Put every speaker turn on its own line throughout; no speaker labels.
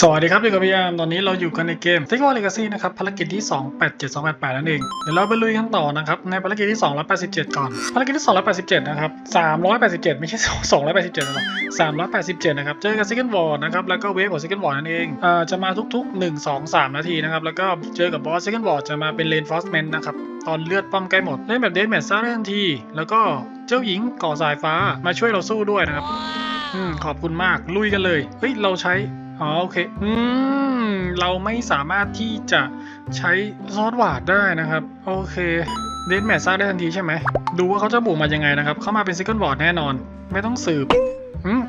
สวัสดีครับอยู่กับพี่ยามตอนนี้เราอยู่กันในเกม t i c k o Legacy นะครับภารกิจที่ 287288 นั่นเอง เดี๋ยวเราไปลุยกันต่อนะครับ ในภารกิจที่ 287 ก่อน ภารกิจที่ 287 นะครับ 387 ไม่ใช่ 287หรอก387 นะครับ เจอกับ Second War นะครับ แล้วก็เวฟของ Second War นั่นเองเอ่อจะมาทุกๆ 1 2 3 นาทีนะครับ แล้วก็เจอกับบอส Second War จะมาเป็น Reinforcement นะครับตอนเลือดป้อมใกล้หมดเล่นแบบเดนแมทซ่าได้ทันที แล้วก็เจ้าหญิงก่อสายฟ้ามาช่วยเราสู้ด้วยนะครับอืมขอบคุณมากลุยกันเลยเฮ้ยเราใช้ อ๋อโอเค อืม เราไม่สามารถที่จะใช้ซอสหวาดได้นะครับ โอเคเดนแมทสร้างได้ทันทีใช่ไหม ดูว่าเขาจะบุกมายังไงนะครับ เข้ามาเป็นซิกเกิลบอร์ดแน่นอน ไม่ต้องสืบอืม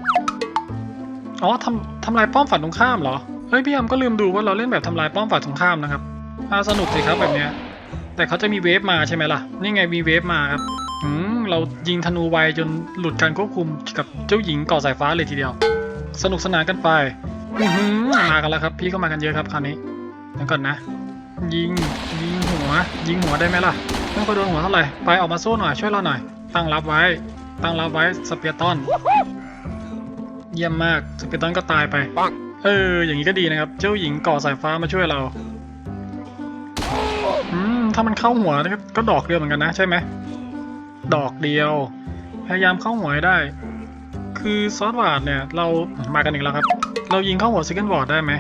อ๋อทำทำลายป้อมฝ่ายตรงข้ามเหรอ เฮ้ยพี่ยามก็ลืมดูว่าเราเล่นแบบทำลายป้อมฝ่ายตรงข้ามนะครับอ่าสนุกสิครับแบบเนี้ย แต่เขาจะมีเวฟมาใช่ไหมล่ะ นี่ไงมีเวฟมาครับอืมเรายิงธนูไวจนหลุดการควบคุมกับเจ้าหญิงก่อสายฟ้าเลยทีเดียว สนุกสนานกันไป อื้อหือมากันแล้วครับ พี่ก็มากันเยอะครับคราวนี้เดี๋ยวก่อนนะ ยิงยิงหัว ยิงหัวได้ไหมล่ะไม่ค่อยโดนหัวเท่าไหร่ไปออกมาสู้หน่อยช่วยเราหน่อย ตั้งรับไว้ ตั้งรับไว้สเปียร์ตันเยี่ยมมากสเปียร์ตันก็ตายไปเอออย่างนี้ก็ดีนะครับ เจ้าหญิงก่อสายฟ้ามาช่วยเราอืมถ้ามันเข้าหัวก็ก็ดอกเดียวเหมือนกันนะใช่ไหมดอกเดียว พยายามเข้าหัวให้ได้ คือซอสหวาดเนี่ย เรามากันอีกแล้วครับ เรายิงเข้าหัวซิกเกิลบอร์ดได้ไหม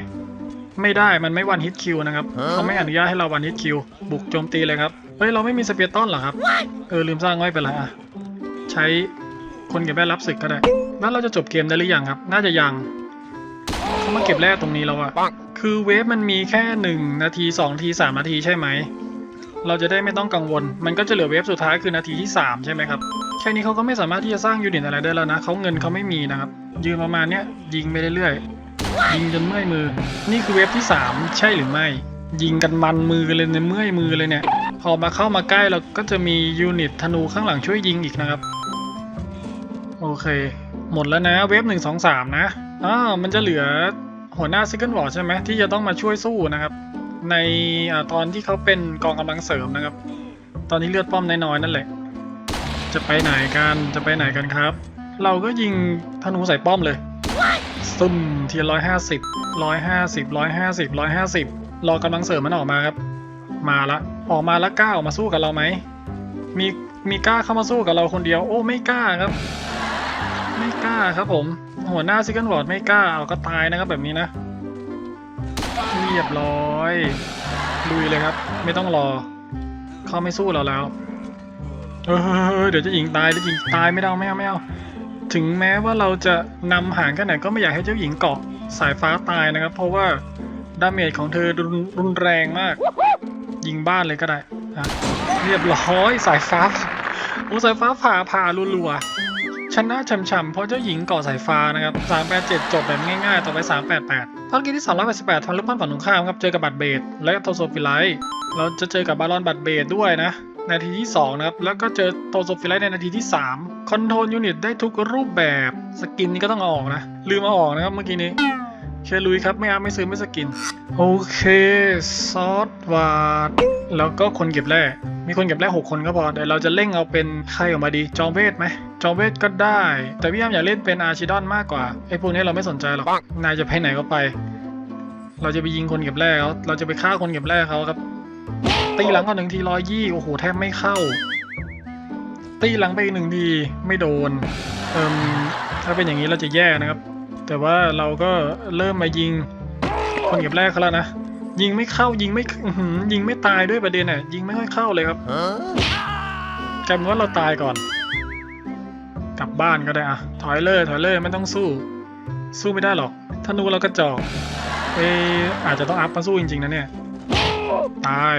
ไม่ได้มันไม่วันฮิตคิวนะครับเขาไม่อนุญาตให้เราวันฮิตคิวบุกโจมตีเลยครับ เฮ้ย เราไม่มีสเปียร์ต้อนเหรอครับ เออ ลืมสร้างไว้เป็นไรอะ ใช้คนเก็บแร่รับศึกก็ได้ แล้วเราจะจบเกมได้หรือยังครับ น่าจะยังเขามาเก็บแร่ตรงนี้แล้วอะคือเวฟมันมีแค่หนึ่งนาทีสองนาทีสามนาทีใช่ไหม เราจะได้ไม่ต้องกังวล มันก็จะเหลือเวฟสุดท้ายคือนาทีที่สามใช่ไหมครับแค่นี้เขาก็ไม่สามารถที่จะสร้างยูนิตอะไรได้แล้วนะเขาเงินเขาไม่มีนะครับ ยืนประมาณเนี้ยยิงไปเรื่อยๆยิงจนเมื่อยมือ นี่คือเวฟที่ 3 ใช่หรือไม่ ยิงกันมันมือกันเลยเนี่ยเมื่อยมือเลยเนี่ย พอมาเข้ามาใกล้เราก็จะมียูนิตธนูข้างหลังช่วยยิงอีกนะครับ โอเค หมดแล้วนะเวฟหนึ่งสองสามนะอ่ามันจะเหลือหัวหน้าซิกเกิลวอร์ใช่ไหมที่จะต้องมาช่วยสู้นะครับ ในอตอนที่เขาเป็นกองกำลังเสริมนะครับ ตอนนี้เลือดป้อมน้อยๆนั่นแหละ จะไปไหนกัน จะไปไหนกันครับ เราก็ยิงธนูใส่ป้อมเลยซึมทีร้อยห้าสิบร้อยห้าสิบร้อยห้าสิบร้อยห้าสิบรอกำลังเสริมมันออกมาครับ มาละ ออกมาแล้วกล้าออกมาสู้กับเราไหม มีมีกล้าเข้ามาสู้กับเราคนเดียว โอ้ไม่กล้าครับ ไม่กล้าครับผม หัวหน้าซิกเกิลวอร์ดไม่กล้า เอาก็ตายนะครับแบบนี้นะ เรียบร้อยลุยเลยครับ ไม่ต้องรอเขาไม่สู้เราแล้ว เออเดี๋ยวจะยิงตายจะยิงตายไม่ได้ไม่เอาไม่เอาถึงแม้ว่าเราจะนำห่างแค่ไหนก็ไม่อยากให้เจ้าหญิงเกาะสายฟ้าตายนะครับ เพราะว่าดาเมจของเธอรุนรุนแรงมาก ยิงบ้านเลยก็ได้เรียบร้อยสายฟ้าโอ้สายฟ้าผ่าผ่ารัวชนะช่ำๆเพราะเจ้าหญิงเกาะสายฟ้านะครับ 387 จบแบบง่ายๆ ต่อไป 388ภารกิจที่ 388ทำลูกปั้นฝั่งตรงข้ามครับ เจอกับบัตเบดและโทโซฟิไลท์เราจะเจอกับบารอนบัตเบดด้วยนะ นาทีที่ 2 นะครับ แล้วก็เจอโตโซฟิไลท์ในนาทีที่ 3 คอนโทรลยูนิตได้ทุกรูปแบบ สกินนี่ก็ต้องเอาออกนะ ลืมเอาออกนะครับเมื่อกี้นี้เคลุยครับไม่เอาไม่ซื้อไม่สกิน โอเค ซอสวาด แล้วก็คนเก็บแร่มีคนเก็บแร่6คนก็พอเดี๋ยวเราจะเร่งเอาเป็นใครออกมาดี จอมเวทไหมจอมเวทก็ได้ แต่พี่ยามอยากเล่นเป็นอาร์ชิดอนมากกว่าไอ้พวกนี้เราไม่สนใจหรอกนายจะไปไหนก็ไป เราจะไปยิงคนเก็บแร่เขาเราจะไปฆ่าคนเก็บแร่เขาครับ ตีหลังก่อนหนึ่งทีร้อยยี่โอ้โหแทบไม่เข้า ตีหลังไปอีกหนึ่งทีไม่โดนเอิมถ้าเป็นอย่างนี้เราจะแย่นะครับ แต่ว่าเราก็เริ่มมายิงคนเก็บแรกเขาแล้วนะยิงไม่เข้ายิงไม่ยิงไม่ตายด้วยประเด็นน่ะยิงไม่ค่อยเข้าเลยครับกลายเป็นว่าเราตายก่อน กลับบ้านก็ได้อะถอยเลยถอยเลยไม่ต้องสู้ สู้ไม่ได้หรอกธนูเรากระจอกเอออาจจะต้องอัพมาสู้จริงๆนะเนี่ย ตาย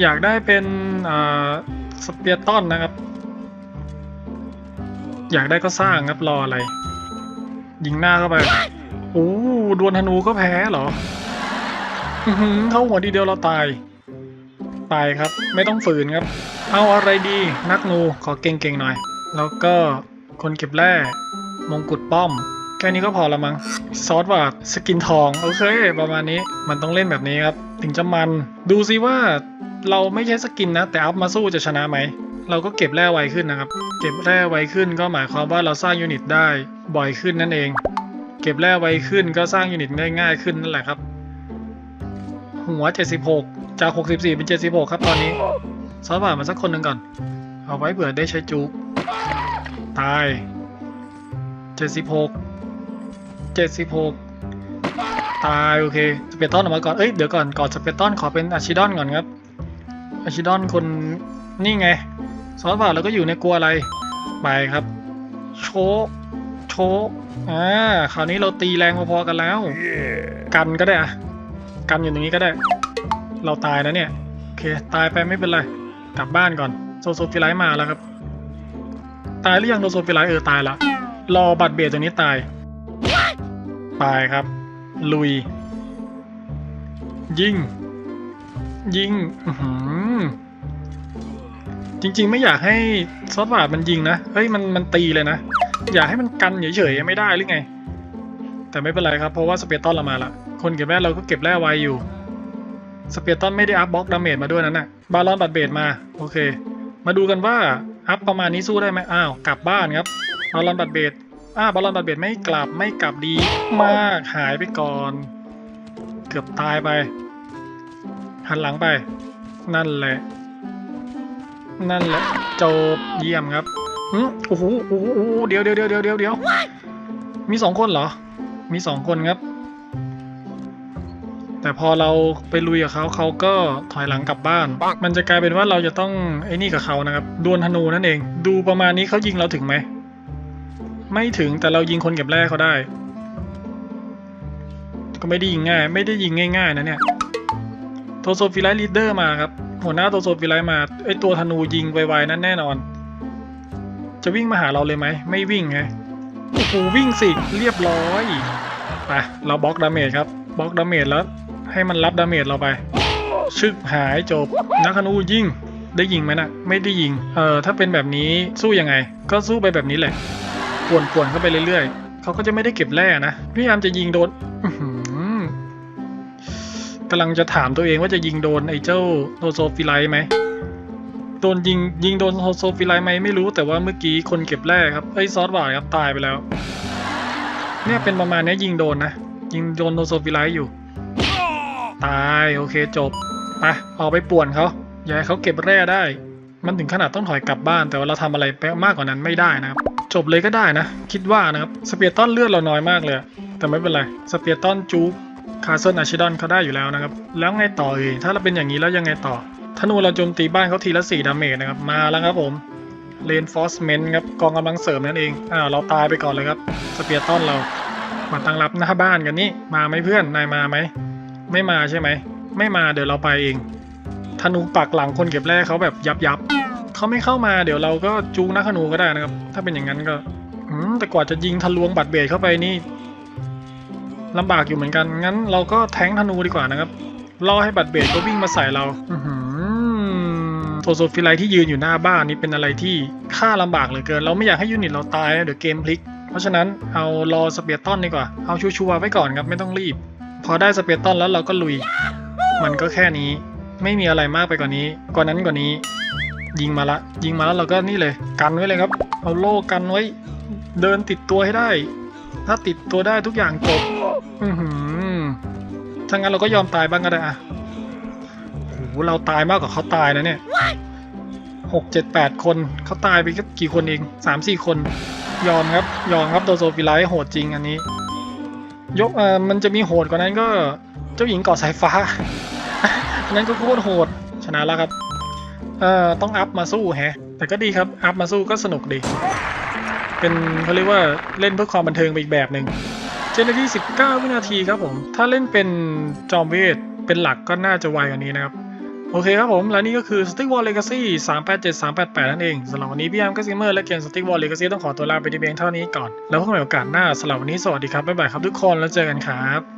อยากได้เป็นสเปียร์ต้อนนะครับ อยากได้ก็สร้างครับรออะไร ยิงหน้าเข้าไปโอ้ดวลธนูก็แพ้เหรออื้อหือเข้าหัวทีเดียวเราตาย ตายครับ ไม่ต้องฝืนครับ เอาอะไรดีนักนูขอเก่งๆหน่อย แล้วก็คนเก็บแร่มงกุฎป้อม แค่นี้ก็พอละมั้งซอสว่าสกินทอง โอเค ประมาณนี้มันต้องเล่นแบบนี้ครับ ถึงจะมัน ดูซิว่าเราไม่ใช่สกินนะ แต่อัพมาสู้จะชนะไหม เราก็เก็บแร่ไวขึ้นนะครับ เก็บแร่ไวขึ้นก็หมายความว่าเราสร้างยูนิตได้บ่อยขึ้นนั่นเอง เก็บแร่ไวขึ้นก็สร้างยูนิตได้ง่ายขึ้นนั่นแหละครับ หัว 76 จาก 64 เป็น 76 ครับตอนนี้ ซอสบาทมาสักคนหนึ่งก่อน เอาไว้เผื่อได้ใช้จุกตาย 76 76ตายโอเคสเปตอนออกมาก่อน เอ้ยเดี๋ยวก่อนก่อนสเปตอนขอเป็นอาชิดอนก่อนครับ อาชิดอนคนนี่ไงซอสบาทเราก็อยู่ในกลัวอะไรไปครับ โชกโชกอ่าคราวนี้เราตีแรงพอๆกันแล้ว กันก็ได้อะกันอยู่ตรงนี้ก็ได้ เราตายนะเนี่ยโอเคตายไปไม่เป็นไรกลับบ้านก่อนโซโซฟิไลท์มาแล้วครับ ตายหรือยังโซโซฟิไลท์เออตายละรอบัตรเบรตัวนี้ตาย ตายครับ ลุย ยิง ยิงจริง ๆ ไม่อยากให้ซอสบาดมันยิงนะ เฮ้ยมันมันตีเลยนะ อยากให้มันกันเฉยๆไม่ได้หรือไง แต่ไม่เป็นไรครับ เพราะว่าสเปรตอนเรามาละคนเก็บแร่เราก็เก็บแร่ไวอยู่ สเปรตอนไม่ได้อัพบล็อกดาเมจมาด้วยนั่นน่ะ บาลอนบัตเบรมา โอเค มาดูกันว่าอัพประมาณนี้สู้ได้ไหมอ้าว กลับบ้านครับ บาลอนบัตเบร อ้าบาลลอนบัตรเบรไม่กลับไม่กลับดีมากหายไปก่อน เกือบตายไป หันหลังไป นั่นแหละ นั่นแหละจบเยี่ยมครับหึโอ้โหโอ้โหโอ้โหเดี๋ยวเดี๋ยวเดี๋ยวเดี๋ยวเดี๋ยวมีสองคนเหรอ มีสองคนครับ แต่พอเราไปลุยกับเขาเขาก็ถอยหลังกลับบ้าน มันจะกลายเป็นว่าเราจะต้องไอ้นี่กับเขานะครับ ดวลธนูนั่นเอง ดูประมาณนี้เขายิงเราถึงไหม ไม่ถึงแต่เรายิงคนเก็บแร่เขาได้ ก็ไม่ได้ยิงง่าย ไม่ได้ยิงง่ายๆนะเนี่ยโทโซฟิไลลีดเดอร์มาครับ หัวหน้าโทโซฟิไลมาไอตัวธนูยิงไวๆนั่นแน่นอน จะวิ่งมาหาเราเลยไหม ไม่วิ่งไงโอ้โหวิ่งสิเรียบร้อยไปเราบล็อกดาเมจครับบล็อกดาเมจแล้ว ให้มันรับดาเมจเราไป ชึกหายจบนักธนูยิงได้ยิงไหมนะไม่ได้ยิงเออถ้าเป็นแบบนี้สู้ยังไง ก็สู้ไปแบบนี้แหละ ปวนๆเข้าไปเรื่อยๆ เขาก็จะไม่ได้เก็บแร่นะ พยายามจะยิงโดนกำลังจะถามตัวเองว่าจะยิงโดนไอ้เจ้าโทโซฟิไลไหม โดนยิงยิงโดนโทโซฟิไลไหมไม่รู้แต่ว่าเมื่อกี้คนเก็บแร่ครับไอ้ซอสบาร์ครับตายไปแล้ว เนี่ยเป็นประมาณเนี้ยยิงโดนนะ ยิงโดนโทโซฟิไลอยู่ ตายโอเคจบ ไปออกไปป่วนเขาอย่าให้เขาเก็บแร่ได้ มันถึงขนาดต้องถอยกลับบ้านแต่ว่าเราทำอะไรไปมากกว่านั้นไม่ได้นะครับ จบเลยก็ได้นะ คิดว่านะครับ สเปียร์ตันเลือดเราน้อยมากเลย แต่ไม่เป็นไร สเปียร์ตันจูคาเซิลอาชิดอนเขาได้อยู่แล้วนะครับ แล้วไงต่อเอ่ยถ้าเราเป็นอย่างนี้แล้วยังไงต่อธนูเราโจมตีบ้านเขาทีละ4ดาเมจนะครับ มาแล้วครับผมเลนฟอสเมนต์ครับกองกำลังเสริมนั่นเองอ่าเราตายไปก่อนเลยครับสเปียร์ตันเรามาตั้งรับหน้าบ้านกันนี่มาไหมเพื่อนนายมาไหมไม่มาใช่ไหมไม่มาเดี๋ยวเราไปเองธนูปักหลังคนเก็บแร่เขาแบบยับยับ เขาไม่เข้ามาเดี๋ยวเราก็จูงนักธนูก็ได้นะครับ ถ้าเป็นอย่างนั้นก็อืแต่กว่าจะยิงทะลวงบัตรเบรเข้าไปนี่ลำบากอยู่เหมือนกัน งั้นเราก็แทงธนูดีกว่านะครับรอให้บัตรเบรก็วิ่งมาใส่เราออืโทโซฟิไลที่ยืนอยู่หน้าบ้านนี่เป็นอะไรที่ฆ่าลำบากเหลือเกิน เราไม่อยากให้ยูนิตเราตายเดี๋ยวเกมพลิก เพราะฉะนั้นเอารอสเปียร์ตันดีกว่า เอาชัวร์ไว้ก่อนครับไม่ต้องรีบ พอได้สเปียร์ตันแล้วเราก็ลุย มันก็แค่นี้ ไม่มีอะไรมากไปกว่านี้ กว่านั้นกว่านี้ ยิงมาละ ยิงมาแล้วเราก็นี่เลย กันไว้เลยครับ เอาโล่กันไว้ เดินติดตัวให้ได้ ถ้าติดตัวได้ทุกอย่างจบอือหือถ้างั้นเราก็ยอมตายบ้างก็ได้อะโหเราตายมากกว่าเขาตายนะเนี่ยหกเจ็ดแปดคนเขาตายไปกี่คนเองสามสี่คน ยอมครับ ยอมครับโดโซฟิไลท์โหดจริงอันนี้ ยกเอ่อมันจะมีโหดกว่านั้นก็ เจ้าหญิงเกาะสายฟ้า นั้นก็โคตรโหดชนะแล้วครับ เอ่อต้องอัพมาสู้แฮะ แต่ก็ดีครับ อัพมาสู้ก็สนุกดี เป็นเขาเรียกว่าเล่นเพื่อความบันเทิงไปอีกแบบหนึ่งเจนนาที่ 19 วินาทีครับผม ถ้าเล่นเป็นจอมเวท เป็นหลักก็น่าจะไวกว่านี้นะครับ โอเคครับผม และนี่ก็คือ Stick Wall Legacy 387 388 นั่นเองสำหรับวันนี้พี่แอมก็ซิเมอร์และเกม Stick Wall Legacy ต้องขอตัวลาไปที่เพียงเท่านี้ก่อน แล้วพบกันใหม่โอกาสหน้าสำหรับวันนี้สวัสดีครับบ๊ายบายครับทุกคนแล้วเจอกันครับ